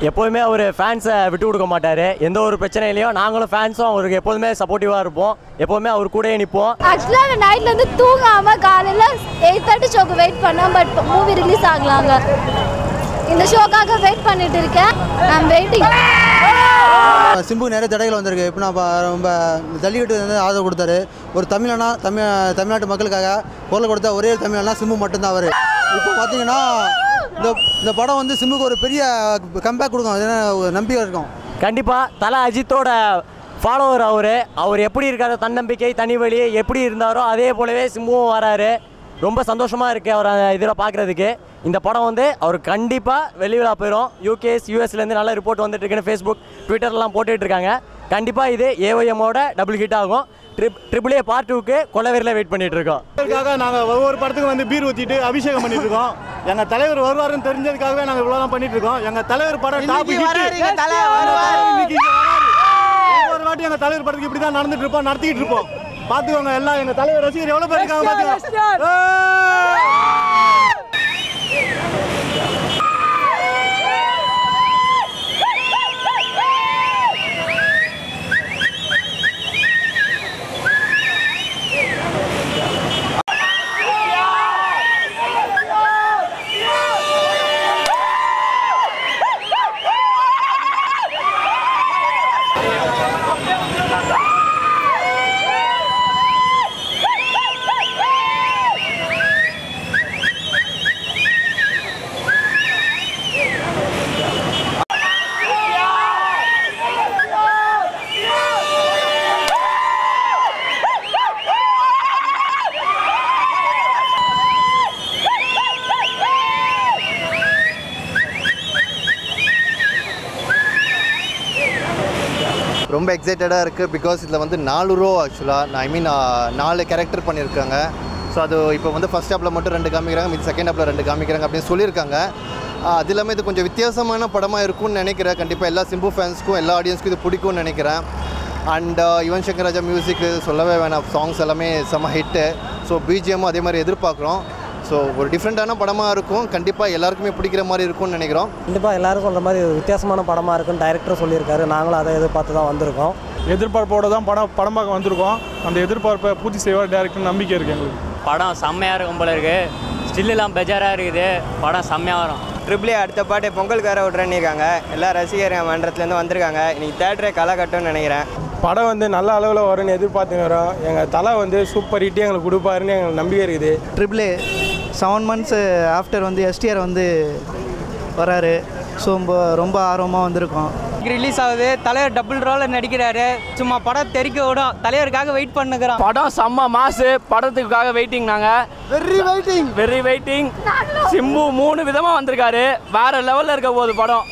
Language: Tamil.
எப்போதுமே அவர் ஃபேன்ஸை விட்டு கொடுக்க மாட்டார். எந்த ஒரு பிரச்சனையிலையும் நாங்களும் ஃபேன்ஸும் அவருக்கு எப்போதுமே சப்போர்ட்டிவாக இருப்போம். எப்போதுமே அவர் கூடயே நிற்போம் ஆக்சுவலாக நான் நைட்லேருந்து தூங்காமல் காலையில் எயிட் தேர்ட்டி ஷோக்கு வெயிட் பண்ணேன் பட் மூவி ரிலீஸ் ஆகலாங்க. இந்த ஷோக்காக வெயிட் பண்ணிட்டு இருக்கேன். ஐம் வெயிட்டிங் சிம்புக்கு நிறைய தடைகள் வந்திருக்கு. இப்போ நான் பா- ரொம்ப ஜல்லிக்கட்டு வந்து ஆதரவு கொடுத்தாரு. ஒரு தமிழனா தமிழ் தமிழ்நாட்டு மக்களுக்காக குரல் கொடுத்த ஒரே ஒரு தமிழனா சிம்பு மட்டும்தான் அவர். இப்போ பார்த்தீங்கன்னா இந்த இந்த படம் வந்து சிம்புக்கு ஒரு பெரிய கம்பேக் கொடுக்கும். அது என்ன ஒரு நம்பிக்கை இருக்கும். கண்டிப்பாக தலை அஜித்தோட ஃபாலோவர் அவர். அவர் எப்படி இருக்காரோ தன்னம்பிக்கை தனி வழி எப்படி இருந்தாரோ அதே போலவே சிம்புவும் வராரு. ரொம்ப சந்தோஷமாக இருக்குது அவர் இதில் பார்க்குறதுக்கு இந்த படம் வந்து அவர் கண்டிப்பாக வெளிவிழா போயிடும் யூகேஎஸ் யூஎஸ்லேருந்து நல்ல ரிப்போர்ட் வந்துட்டு இருக்குன்னு ஃபேஸ்புக் ட்விட்டர்லாம் போட்டுட்டு இருக்காங்க. கண்டிப்பாக இது ஏஒஎம்மோட டபுள் ஹிட் ஆகும். ட்ரிப் ட்ரிபிள் ஏ பார்ட் டூக்கு கொலவேரில் வெயிட் பண்ணிட்டு இருக்கோம். அதுக்காக நாங்கள் ஒவ்வொரு படத்துக்கும் வந்து பீர் ஊற்றிட்டு அபிஷேகம் பண்ணிட்டு இருக்கோம். எங்கள் தலைவர் வருவாருன்னு தெரிஞ்சதுக்காகவே நாங்கள் இவ்வளோதான் பண்ணிட்டு இருக்கோம் எங்கள் தலைவர் படம் டாப் ஒவ்வொரு வாட்டி எங்கள் தலைவர் படத்துக்கு இப்படி தான் நடந்துட்டு இருப்போம் நடத்திக்கிட்டு இருப்போம் பார்த்துக்கோங்க எல்லாம் எங்கள் தலைவர் ரசிகர் எவ்வளோ பேர் இருக்காங்க பார்த்துக்கோங்க. ரொம்ப எக்ஸைட்டடாக இருக்குது பிகாஸ் இதில் வந்து நாலு ரோ ஆக்சுவலாக ஐ மீன் நாலு கேரக்டர் பண்ணியிருக்காங்க. ஸோ அது இப்போ வந்து ஃபஸ்ட் ஹாப்பில் மட்டும் ரெண்டு காமிக்கிறாங்க மீதி செகண்ட் ஹாப்பில் ரெண்டு காமிக்கிறாங்க அப்படின்னு சொல்லியிருக்காங்க. அது இல்லாமல் இது கொஞ்சம் வித்தியாசமான படமாக இருக்கும்னு நினைக்கிறேன். கண்டிப்பாக எல்லா சிம்பு ஃபேன்ஸ்க்கும் எல்லா ஆடியன்ஸ்க்கும் இது பிடிக்கும்னு நினைக்கிறேன். அண்ட் யுவன் சங்கர் ராஜா மியூசிக் சொல்லவே வேணாம். சாங்ஸ் எல்லாமே செம்ம ஹிட்டு ஸோ பிஜிஎம்மும் அதே மாதிரி எதிர்பார்க்குறோம். ஸோ ஒரு டிஃப்ரெண்ட்டான படமாக இருக்கும். கண்டிப்பாக எல்லாருக்குமே பிடிக்கிற மாதிரி இருக்கும்னு நினைக்கிறோம். கண்டிப்பாக எல்லாரும் சொல்கிற மாதிரி ஒரு வித்தியாசமான படமாக இருக்குன்னு டைரக்டர் சொல்லியிருக்காரு. நாங்களும் அதை எதிர்பார்த்து தான் வந்திருக்கோம். எதிர்பார்ப்போட தான் படம் படம் பார்க்க வந்திருக்கோம். அந்த எதிர்பார்ப்பை பூர்த்தி செய்வார் டேரக்டர் நம்பிக்கை இருக்குது எங்களுக்கு. படம் செம்மையாக இருக்கும் போல இருக்கு. ஸ்டில்லாம் பெஜாராக இருக்குது. படம் செம்மையாக வரும். ட்ரிபிளே அடுத்த பாட்டு பொங்கலுக்கு வேற விட்றேன்னிருக்காங்க எல்லா ரசிகர் மன்றத்துலேருந்து வந்திருக்காங்க. இன்னைக்கு தேட்டரே களை கட்டும்னு நினைக்கிறேன். படம் வந்து நல்ல அளவில் வரும்னு எதிர்பார்த்துக்கிறோம் எங்கள் தலை வந்து சூப்பர் ஹிட்டு எங்களுக்கு கொடுப்பாருன்னு எங்களுக்கு நம்பிக்கை இருக்குது. ட்ரிபிள் செவன் மந்த்ஸ் ஆஃப்டர் வந்து எஸ்டிஆர் வந்து வராரு. ஸோ ரொம்ப ரொம்ப ஆர்வமாக வந்திருக்கோம். ரிலீஸ் ஆகுது. தலைவர் டபுள் ரோலில் நடிக்கிறாரு. சும்மா படம் தெறிக்க விடும் தலைவருக்காக வெயிட் பண்ணுகிறோம் படம் செம்ம மாசு. படத்துக்காக வெயிட்டிங் நாங்கள் very waiting very waiting Simbu மூணு விதமாக வந்திருக்காரு. வேற லெவலில் இருக்க போகுது படம்.